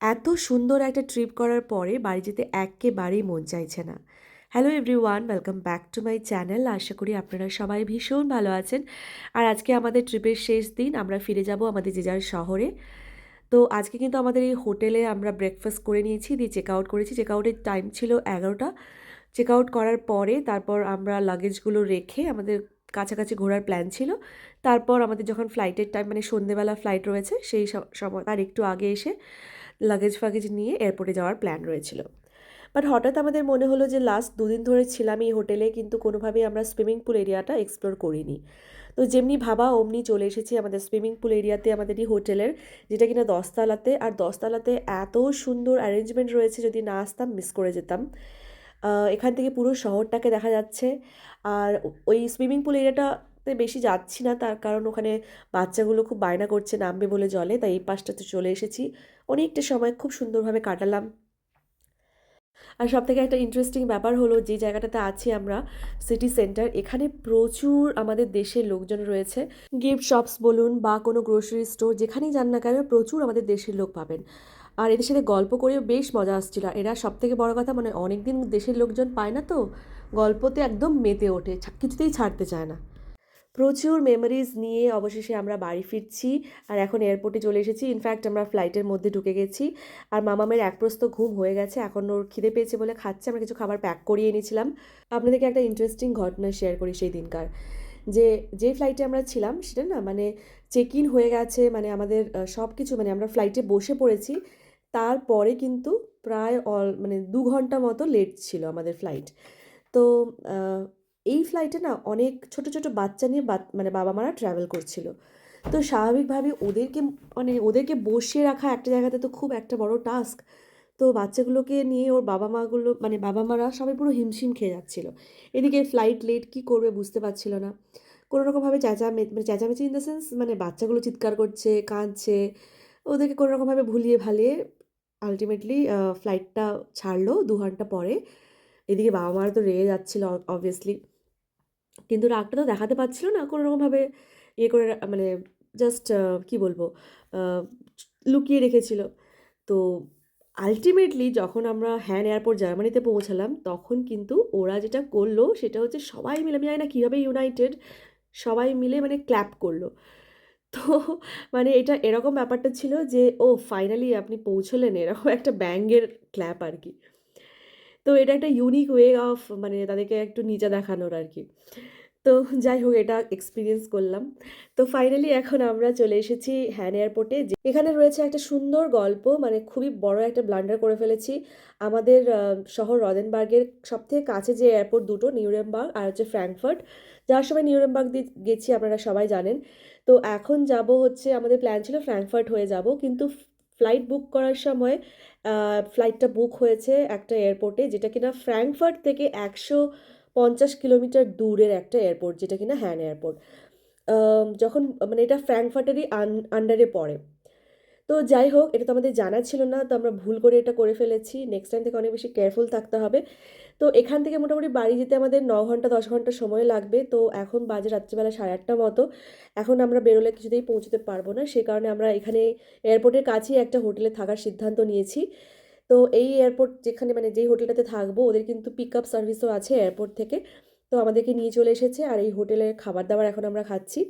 এত সুন্দর একটা ট্রিপ করার পরে বাড়ি যেতে একেবারেই মন চাইছে না। Hello everyone welcome back to my channel আশা করি আপনারা সবাই ভীষণ ভালো আছেন। আর আজকে আমাদের ট্রিপের শেষ দিন, আমরা ফিরে যাব আমাদের যে যার শহরে। তো আজকে কিন্তু আমাদের এই হোটেলে আমরা ব্রেকফাস্ট করে নিয়েছি, দিয়ে চেক আউট করেছি। চেক আউটের টাইম ছিল এগারোটা। চেক আউট করার পরে তারপর আমরা লাগেজগুলো রেখে আমাদের কাছাকাছি ঘোরার প্ল্যান ছিল। তারপর আমাদের যখন ফ্লাইটের টাইম মানে সন্ধেবেলা ফ্লাইট রয়েছে, সেই সময়, তার একটু আগে এসে লাগেজ ফাগেজ নিয়ে এয়ারপোর্টে যাওয়ার প্ল্যান রয়েছিল। বাট হঠাৎ আমাদের মনে হলো যে লাস্ট দুদিন ধরে ছিলাম এই হোটেলে কিন্তু কোনোভাবেই আমরা সুইমিং পুল এরিয়াটা এক্সপ্লোর করিনি। তো যেমনি ভাবা অমনি চলে এসেছি আমাদের সুইমিং পুল এরিয়াতে আমাদের এই হোটেলের যেটা কিনা দশতলাতে। আর দশতলাতে এত সুন্দর অ্যারেঞ্জমেন্ট রয়েছে, যদি না আসতাম মিস করে যেতাম। এখান থেকে পুরো শহরটাকে দেখা যাচ্ছে। আর ওই সুইমিং পুল এরিয়াটাতে বেশি যাচ্ছি না, তার কারণ ওখানে বাচ্চাগুলো খুব বায়না করছে, নামবে বলে জলে, তাই এই পাশটাতে চলে এসেছি। অনেকটা সময় খুব সুন্দরভাবে কাটালাম। আর সব থেকে একটা ইন্টারেস্টিং ব্যাপার হলো, যে জায়গাটাতে আছি আমরা সিটি সেন্টার এখানে প্রচুর আমাদের দেশের লোকজন রয়েছে। গিফট শপস বলুন বা কোনো গ্রোসারি স্টোর যেখানেই যান না কেন প্রচুর আমাদের দেশের লোক পাবেন। আর এদের সাথে গল্প করেও বেশ মজা আসছিল। আর এরা সব থেকে বড় কথা মানে অনেক দিন দেশের লোকজন পায় না তো, গল্পতে একদম মেতে ওঠে কিছুতেই ছাড়তে চায় না। প্রচুর মেমোরিজ নিয়ে অবশেষে আমরা বাড়ি ফিরছি আর এখন এয়ারপোর্টে চলে এসেছি। ইনফ্যাক্ট আমরা ফ্লাইটের মধ্যে ঢুকে গেছি। আর মামামের এক প্রস্ত ঘুম হয়ে গেছে। এখন ওর খিদে পেয়েছে বলে খাচ্ছে। আমরা কিছু খাবার প্যাক করিয়ে এনেছিলাম। আপনাদেরকে একটা ইন্টারেস্টিং ঘটনা শেয়ার করি সেই দিনকার। যে যে ফ্লাইটে আমরা ছিলাম, সেটা না মানে চেক ইন হয়ে গেছে মানে আমাদের সব কিছু মানে আমরা ফ্লাইটে বসে পড়েছি। তারপরে কিন্তু প্রায় অল মানে দু ঘণ্টা মতো লেট ছিল আমাদের ফ্লাইট তো এই ফ্লাইটে না অনেক ছোট ছোট বাচ্চা নিয়ে মানে বাবা মারা ট্রাভেল করছিল। তো স্বাভাবিকভাবে ওদেরকে মানে ওদেরকে বসিয়ে রাখা একটা জায়গাতে তো খুব একটা বড় টাস্ক তো বাচ্চাগুলোকে নিয়ে ওর বাবা মাগুলো মানে বাবা মারা সবাই পুরো হিমশিম খেয়ে যাচ্ছিল। এদিকে ফ্লাইট লেট কী করবে বুঝতে পারছিল না। কোনো রকমভাবে চেঁচামে মানে চেঁচামেচি ইন দ্য সেন্স মানে বাচ্চাগুলো চিৎকার করছে, কাঁদছে, ওদেরকে কোনো রকমভাবে ভুলিয়ে ভালিয়ে আলটিমেটলি ফ্লাইটটা ছাড়লো দু ঘণ্টা পরে। এদিকে বাবা মারা তো রেগে যাচ্ছিল অবভিয়াসলি কিন্তু রাগটা তো দেখাতে পারছিল না কোনো রকমভাবে ইয়ে করে মানে জাস্ট কি বলব লুকিয়ে রেখেছিল। তো আলটিমেটলি যখন আমরা হ্যান এয়ারপোর্ট জার্মানিতে পৌঁছালাম, তখন কিন্তু ওরা যেটা করল সেটা হচ্ছে সবাই মিলে, আমি জানি না কীভাবে ইউনাইটেড সবাই মিলে মানে ক্ল্যাপ করল। তো মানে এটা এরকম ব্যাপারটা ছিল যে, ও ফাইনালি আপনি পৌঁছলেন, এরকম একটা ব্যাঙ্গের ক্ল্যাপ আর কি তো এটা একটা ইউনিক ওয়ে অফ মানে তাদেরকে একটু নিচা দেখানোর আর কি তো যাই হোক, এটা এক্সপিরিয়েন্স করলাম। তো ফাইনালি এখন আমরা চলে এসেছি হ্যান এয়ারপোর্টে এখানে রয়েছে একটা সুন্দর গল্প মানে খুবই বড় একটা ব্লান্ডার করে ফেলেছি। আমাদের শহর রদেনবার্গের সবথেকে কাছে যে এয়ারপোর্ট দুটো, নিউরেমবার্গ আর হচ্ছে ফ্র্যাঙ্কফার্ট। যার সময় নিউরেমবার্গ দিয়ে গেছি, আপনারা সবাই জানেন। তো এখন যাব হচ্ছে, আমাদের প্ল্যান ছিল ফ্র্যাঙ্কফার্ট হয়ে যাব, কিন্তু ফ্লাইট বুক করার সময় ফ্লাইটটা বুক হয়েছে একটা এয়ারপোর্টে যেটা কিনা ফ্র্যাঙ্কফার্ট থেকে একশো পঞ্চাশ কিলোমিটার দূরের একটা এয়ারপোর্ট যেটা কিনা হ্যান এয়ারপোর্ট যখন মানে এটা ফ্র্যাঙ্কফার্টেরই আন্ডারে পড়ে। তো যাই হোক, এটা তো আমাদের জানা ছিল না, তো আমরা ভুল করে এটা করে ফেলেছি। নেক্সট টাইম থেকে অনেক বেশি কেয়ারফুল থাকতে হবে। তো এখান থেকে মোটামুটি বাড়ি যেতে আমাদের ন ঘণ্টা, দশ ঘণ্টা সময় লাগবে। তো এখন বাজে রাত্রিবেলা সাড়ে আটটা মতো। এখন আমরা বেরোলে কিছুতেই পৌঁছতে পারব না। সে কারণে আমরা এখানে এয়ারপোর্টের কাছেই একটা হোটেলে থাকার সিদ্ধান্ত নিয়েছি। তো এই এয়ারপোর্ট যেখানে মানে যেই হোটেলটাতে থাকব, ওদের কিন্তু পিক আপ সার্ভিসও আছে এয়ারপোর্ট থেকে। তো আমাদেরকে নিয়ে চলে এসেছে আর এই হোটেলের খাবার দাবার এখন আমরা খাচ্ছি।